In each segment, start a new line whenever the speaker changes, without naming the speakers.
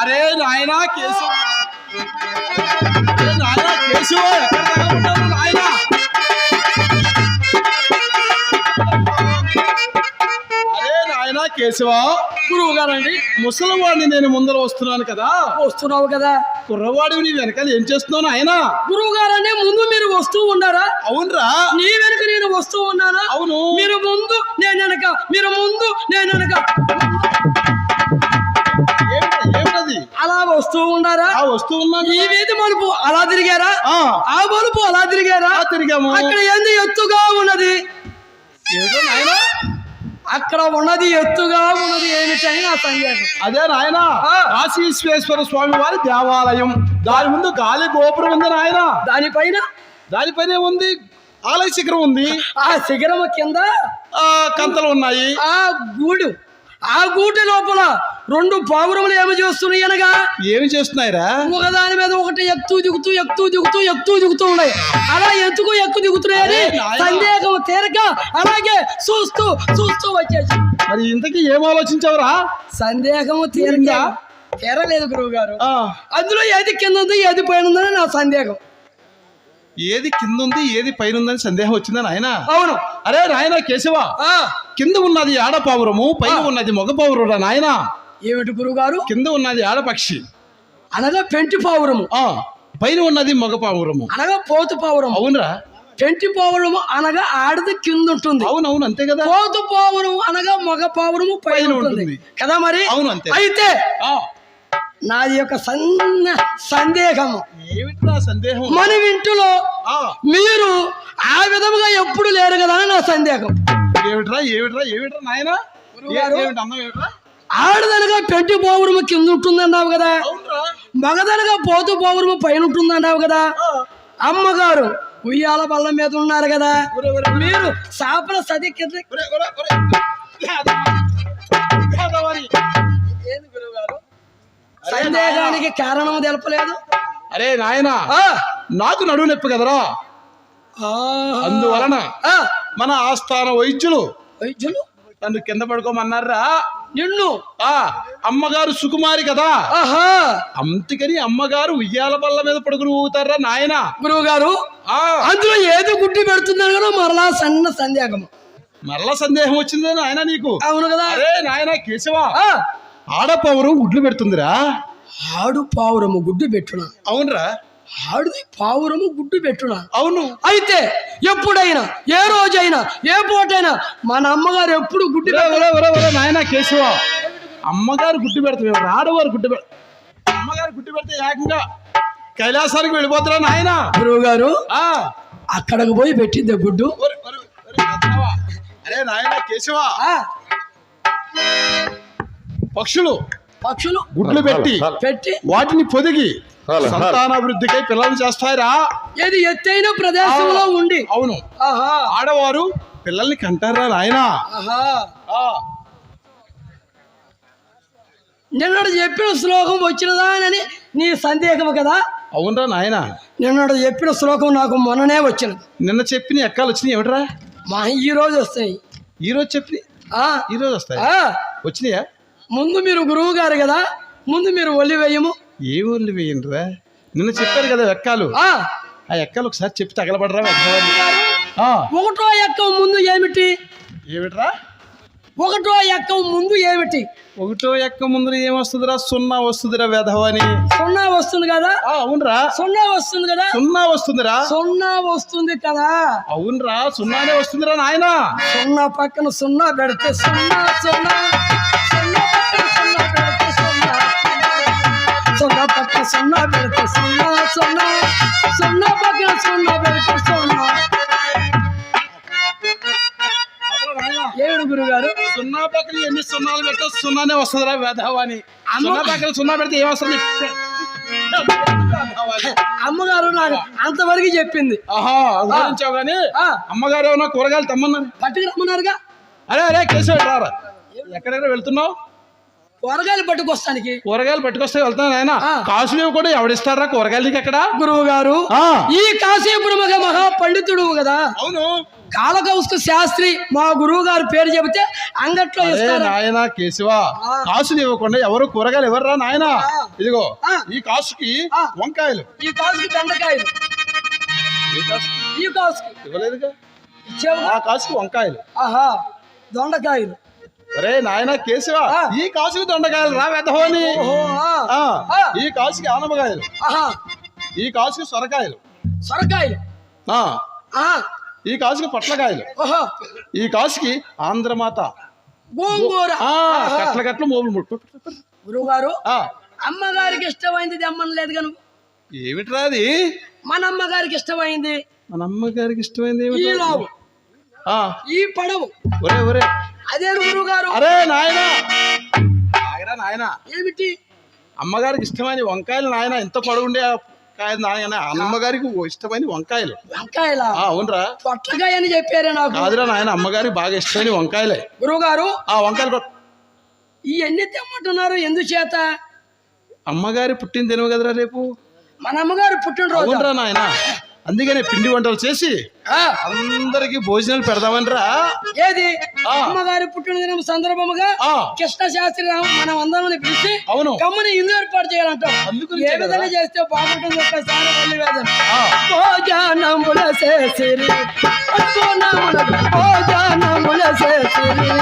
అరే నాయనా ఉన్నావు నాయనా అరే నాయనా కేశవ
గురువు గారండి.
ముసలివాడిని నేను ముందర వస్తున్నాను కదా.
వస్తున్నావు కదా.
కుర్రవాడివి నీ వెనకాల ఏం చేస్తున్నావు నాయనా?
గురువు గారండి ముందు మీరు వస్తూ ఉన్నారా
అవునరా.
నీ వెనుక నేను వస్తూ ఉన్నానా
అవును.
మీరు ముందు నేను వెనక. మీరు ముందు నేను వెనక. వస్తూ ఉన్నారా?
ఆ వస్తూ ఉన్నాను.
ఈ వీధి మలుపు అలా తిరిగారా?
ఆ,
మలుపు అలా తిరిగారా?
తిరిగాము.
అక్కడ ఏంది ఎత్తుగా ఉన్నది?
ఏదో నాయనా?
అక్కడ ఉన్నది ఎత్తుగా ఉన్నది ఏమిటని నా సందేహం.
అదే నాయన
ఆ.
కాశీ విశ్వేశ్వర స్వామి వారి దేవాలయం. దాని ముందు గాలి గోపురం ఉంది నాయన.
దానిపైన
దానిపైనే ఉంది ఆలయ శిఖరం ఉంది.
ఆ శిఖరం కింద?
ఆ కంతలు ఉన్నాయి.
ఆ గూడు. ఆ గూటి లోపల రెండు పావురములు ఏమి చేస్తున్నాయి అనగా?
ఏమి చేస్తున్నాయిరా?
ఒకదాని మీద ఒకటి ఎక్కుతూ దిగుతూ ఎక్కుతూ దిగుతూ ఎక్కుతూ దిగుతూ ఉన్నాయి. అలా ఎందుకు ఎక్కు దిగుతున్నాయని. సందేహం తీరక అలాగే చూస్తూ చూస్తూ వచ్చేసి.
మరి ఇంతకీ ఏం ఆలోచించావురా?
సందేహం తీరక తీరలేదు గురువు గారు అందులో ఏది కింద ఉంది ఏది పైన ఉందని నా సందేహం.
ఏది కింద ఉంది ఏది పైన ఉందని సందేహం వచ్చిందా నాయన?
అవును.
అరే నాయన కేశవ
ఆ.
కింద ఉన్నది ఆడపావురము పైన ఉన్నది మగ పావురురా నాయన?
ఏమిటి గురువు గారు
కింద ఉన్నది ఆడపక్షి
అనగా పెంటి పావురము.
ఆ పైన ఉన్నది మగ పావురము.
అనగా పోతు పావురము.
అవునరా.
పెంటి పావురము అనగా ఆడది కింద ఉంటుంది.
అవునవును అంతే కదా?
పోతు పావురము అనగా మగ పావురము పైన ఉంటుంది. కదా మరి?
అవును అంతే.
అయితే
ఆ,
నాది యొక్క సన్న సందేహము.
సందేహం?
మన ఇంటిలో
ఆ,
మీరు ఆ విధముగా ఎప్పుడు లేరు కదా నా సందేహం.
ఏమిట్రా ఏమిట్రా ఏమిట్రా నాయన?
ఆడదనగా పెంటి పావురము కింద ఉంటుంది అన్నావు కదా మగదనగా పోతు పావురము పైన ఉంటుంది అన్నావు కదా అమ్మగారు ఉయ్యాల బల్ల మీద ఉన్నారు కదా? మీరు సాపల సది కింద సందేహానికి కారణం తెలపలేదు.
అరే నాయన.
ఆ,
నాకు నడువు నొప్పి కదరా.
ఆ,
అందువలన
ఆ,
మన ఆస్థాన వైద్యులు
వైద్యులు?
నన్ను కింద పడుకోమన్నారా?
నిన్ను?
ఆ అమ్మగారు సుకుమారి కదా.
ఆహా.
అందుకని అమ్మగారు ఉయ్యాల బల్ల మీద పడుకుని ఊగుతారా నాయన?
గురువు గారు
ఆ.
అందులో ఏదో గుడ్డి పెడుతుందని కూడా మరలా సన్న సందేహం
మరలా సందేహం వచ్చింది నాయన నీకు?
అవును కదా.
అరే నాయన కేశవ.
ఆ,
ఆడపవరు గుడ్లు పెడుతుందిరా.
ఆడు పావురము గుడ్డు పెట్టున?
అవునరా.
ఆడుది పావురము గుడ్డు పెట్టున?
అవును.
అయితే ఎప్పుడైనా ఏ రోజైనా ఏ పూటైనా మన అమ్మగారు ఎప్పుడు గుడ్డి
నాయన కేశవ. అమ్మగారు గుడ్డు పెడతాం ఆడవారు గుడ్డు పెడ అమ్మగారు గుడ్డు పెడితే ఏకంగా కైలాసానికి వెళ్ళిపోతారా నాయన?
గురువు గారు
ఆ.
అక్కడికి పోయి పెట్టింది గుడ్డు.
అరే నాయన కేశవ.
ఆ,
పక్షులు.
పక్షులు.
గుడ్లు పెట్టి
పెట్టి.
వాటిని పొదిగి సంతానాభివృద్ధికై పిల్లలు చేస్తాయిరా.
ఏది ఎత్తైన ప్రదేశంలో ఉండి.
అవును.
ఆహా.
ఆడవారు పిల్లల్ని కంటారా నాయన?
ఆహా. నిన్నడు చెప్పిన శ్లోకం వచ్చినదా అని నీ సందేహం కదా?
అవునరా నాయన.
నిన్నడు చెప్పిన శ్లోకం నాకు మొన్ననే వచ్చినది.
నిన్న చెప్పిన ఎక్కాలు వచ్చినాయి ఏమిట్రా?
మా ఈ రోజు వస్తాయి.
ఈ రోజు చెప్పి
ఆ,
ఈ రోజు వస్తాయి?
ఆ,
వచ్చినాయా?
ముందు మీరు గురువు గారు కదా ముందు మీరు ఒలి వేయము.
ఏ ఊర్లు వేయండిరా నిన్న చెప్పారు కదా ఎక్కాలు.
ఆ,
ఎక్కాలు ఒకసారి చెప్పి తగలబడరా
ఒకటో ఎక్కం ముందు ఏమిటి?
ఏమిట్రా?
ఒకటో ఎక్కం ముందు ఏమిటి?
ఒకటో ఎక్క ముందర ఏమొస్తుందిరా? సున్నా వస్తుందిరా వెధవని.
సున్నా వస్తుంది కదా?
అవునరా.
సున్నా వస్తుంది కదా?
సున్నా వస్తుందిరా.
సున్నా వస్తుంది కదా?
అవునరా సున్నానే వస్తుందిరా నాయనా.
సున్నా పక్కన సున్నా పెడితే సున్నా సున్నా. సున్నా పెడితే సున్నా సున్నా సున్నా పక్కన సున్నా పెడితే సున్నా. ఏడు గురుగారు?
సున్నా పక్కన ఎన్ని సున్నాలు పెట్టా సున్నానే వస్తుందిరా వెధవని సున్నా పక్కన సున్నా పెడితే ఏమొస్తుంది.
అమ్మగారు నాకు అంతవరకు చెప్పింది.
ఆహా కానీ అమ్మగారు ఏమన్నా కూరగాయలు తెమ్మన్నారు?
పట్టుకు రమ్మన్నారుగా
అరే అరే రారా ఎక్కడెక్కడ వెళ్తున్నావు?
కూరగాయలు పట్టుకొస్తానికి.
కూరగాయలు పట్టుకొస్తే వెళ్తాను ఆయన. కాసులు కూడా ఎవడిస్తారా కూరగాయలు నీకు ఎక్కడ?
గురువు గారు ఈ కాశీపురముగ మహా పండితుడు కదా.
అవును.
కాలకౌస్తు శాస్త్రి మా గురువు గారు పేరు చెబితే అంగట్లో
నాయన కేశవ. కాసులు ఇవ్వకుండా ఎవరు కూరగాయలు ఎవర్రా నాయన?
ఆ.
ఇదిగో. ఈ కాసుకి. వంకాయలు.
ఈ కాసుకి బెండకాయలు.
ఈ కాసుకి. ఇవ్వలేదుగా? ఆ కాసుకి వంకాయలు.
ఆహా దొండకాయలు.
ఒరే నాయన కేశవ. ఈ కాసుకి దొండకాయలు రా
ఆ.
ఈ కాసుకి ఆనపకాయలు.
ఆహా.
ఈ కాసుకి సొరకాయలు.
సొరకాయలు?
ఈ కాసుకి పొట్లకాయలు. ఈ కాసుకి ఆంధ్రమాత.
గోంగూర.
కట్ల కట్ల మోపులు ముట్టు.
గురువు గారు
ఆ,
అమ్మగారికి ఇష్టమైంది తెమ్మనలేదు కను
ఏమిట్రా అది?
మన అమ్మగారికి ఇష్టమైంది
మన అమ్మగారికి ఇష్టమైంది
ఈ పడవు.
ఒరే ఒరే.
అదే గురువు గారు.
అరే నాయన. ఆగరా నాయన.
ఏమిటి?
అమ్మగారికి ఇష్టమైన వంకాయలు నాయన. ఎంత పొడవుండే నాయన. అమ్మగారికి ఓ ఇష్టమైన వంకాయలు.
వంకాయల?
ఆ అవునరా.
పొట్లకాయ అని చెప్పారే నాకు.
కాదురా నాయన. అమ్మగారికి బాగా ఇష్టమైన వంకాయలే.
గురువు గారు
ఆ వంకాయలు కొట్-
ఈ ఎన్ని తెమ్మంటున్నారు? ఎందుచేత?
అమ్మగారి పుట్టిన దినవు కదరా రేపు?
మన అమ్మగారు పుట్టినరోజు?
అవునరా నాయన. అందుకనే పిండి వంటలు చేసి
ఆ,
అందరికి భోజనాలు పెడదామనిరా.
ఏది. అమ్మగారి పుట్టినదినం సందర్భముగా
ఆ.
కృష్ణ శాస్త్రి మనం అందరం పిలిచి
అవును.
కమ్ముని ఇల్లు ఏర్పాటు చేయాలంటాం. ఏ విధంగా. చేస్తే బాగుంటుంది ఒక్కసారి భోజనముల చేసిరి భోజనముల చేసిరి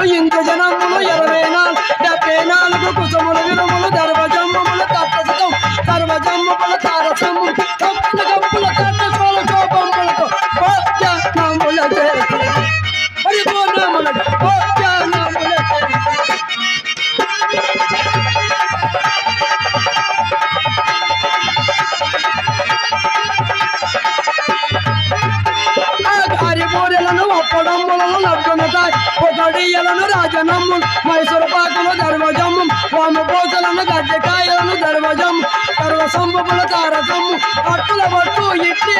జనములు ఇంత జనములు ఇరవై నాలుగు డెబ్బై నాలుగు కుసములు విరుములు దర్వజమ్ములు తప్పసితం సర్వజమ్ముల తారసము పొగడియలను రాజనమ్ము. మైసూరు పాకులు దర్వజమ్ము వాము పోసలను గడ్డకాయలను దర్వజమ్ము సర్వసంభముల తారసమ్ము అట్టుల పట్టు ఇట్టి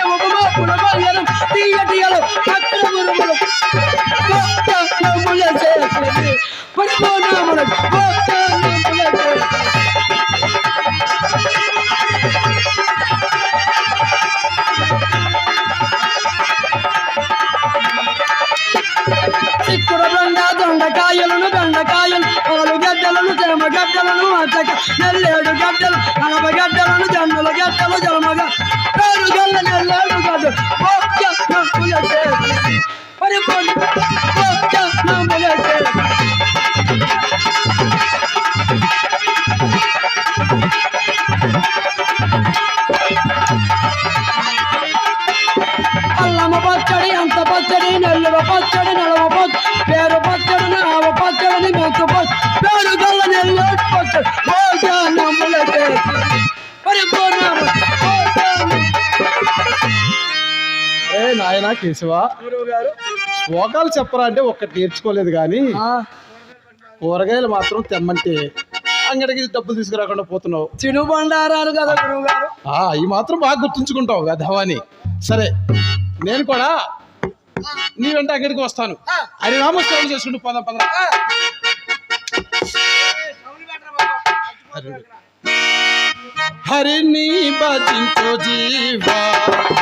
గడ్డలను చెమ గడ్డలను అచ్చక నెల్లేడు గడ్డలు అనప గడ్డలను జన్నుల గడ్డలు జలమగ పేరు గల్ల నెల్లేడు గడ్డలు భోజ నమ్ముల
ఏ నాయన కేశవ శ్లోకాలు చెప్పరా అంటే ఒక్కటి నేర్చుకోలేదు కానీ కూరగాయలు మాత్రం తెమ్మంటే అంగడికి డబ్బులు తీసుకురాకుండా పోతున్నావు.
చిను బండారాలు కదా గురువు గారు
ఆ ఈ మాత్రం బాగా గుర్తుంచుకుంటావు గధవాని సరే నేను కూడా నీ వెంట అక్కడికి వస్తాను అది నామస్కారం చేసుకుంటూ పద పద हरिणी बजिंचो जीवा।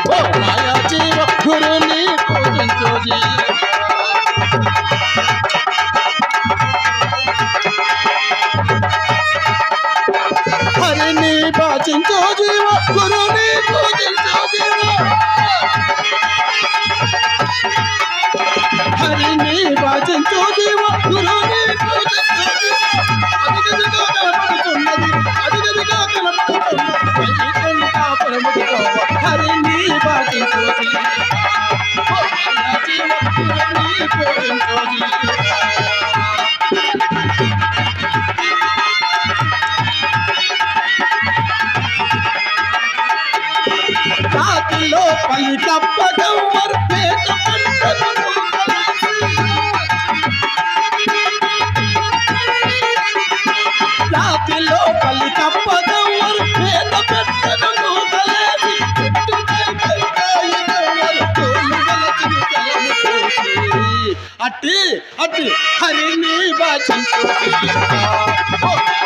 ओ माया जीवा गुरुनी बजिंचो जीवा। हरिणी बजिंचो जीवा हरिण संतोषी